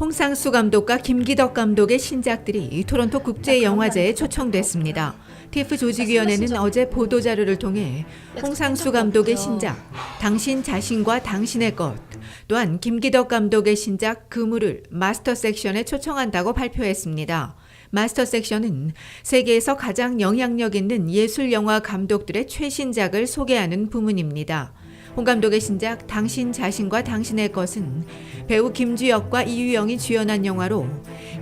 홍상수 감독과 김기덕 감독의 신작들이 토론토 국제 영화제에 초청됐습니다. TF 조직위원회는 어제 보도 자료를 통해 홍상수 감독의 신작 당신 자신과 당신의 것 또한 김기덕 감독의 신작 그물을 마스터 섹션에 초청한다고 발표했습니다. 마스터 섹션은 세계에서 가장 영향력 있는 예술 영화 감독들의 최신작을 소개하는 부문입니다. 홍 감독의 신작 당신 자신과 당신의 것은 배우 김주혁과 이유영이 주연한 영화로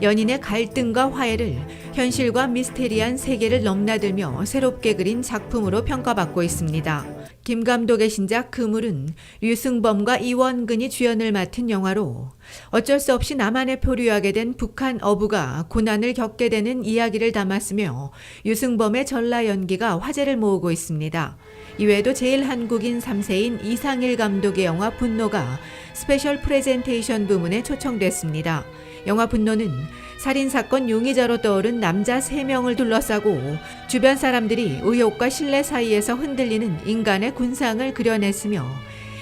연인의 갈등과 화해를 현실과 미스테리한 세계를 넘나들며 새롭게 그린 작품으로 평가받고 있습니다. 김 감독의 신작 그물은 류승범과 이원근이 주연을 맡은 영화로 어쩔 수 없이 남한에 표류하게 된 북한 어부가 고난을 겪게 되는 이야기를 담았으며 유승범의 전라 연기가 화제를 모으고 있습니다. 이외에도 제일 한국인 3세인 이상일 감독의 영화 분노가 스페셜 프레젠테이션 부문에 초청됐습니다. 영화 분노는 살인사건 용의자로 떠오른 남자 3명을 둘러싸고 주변 사람들이 의혹과 신뢰 사이에서 흔들리는 인간의 군상을 그려냈으며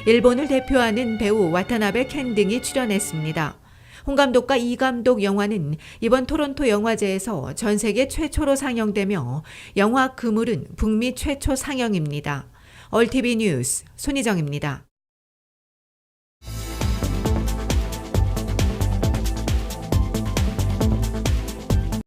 일본을 대표하는 배우 와타나베 켄 등이 출연했습니다. 홍 감독과 이 감독 영화는 이번 토론토 영화제에서 전 세계 최초로 상영되며 영화 그물은 북미 최초 상영입니다. 얼티비 뉴스 손희정입니다.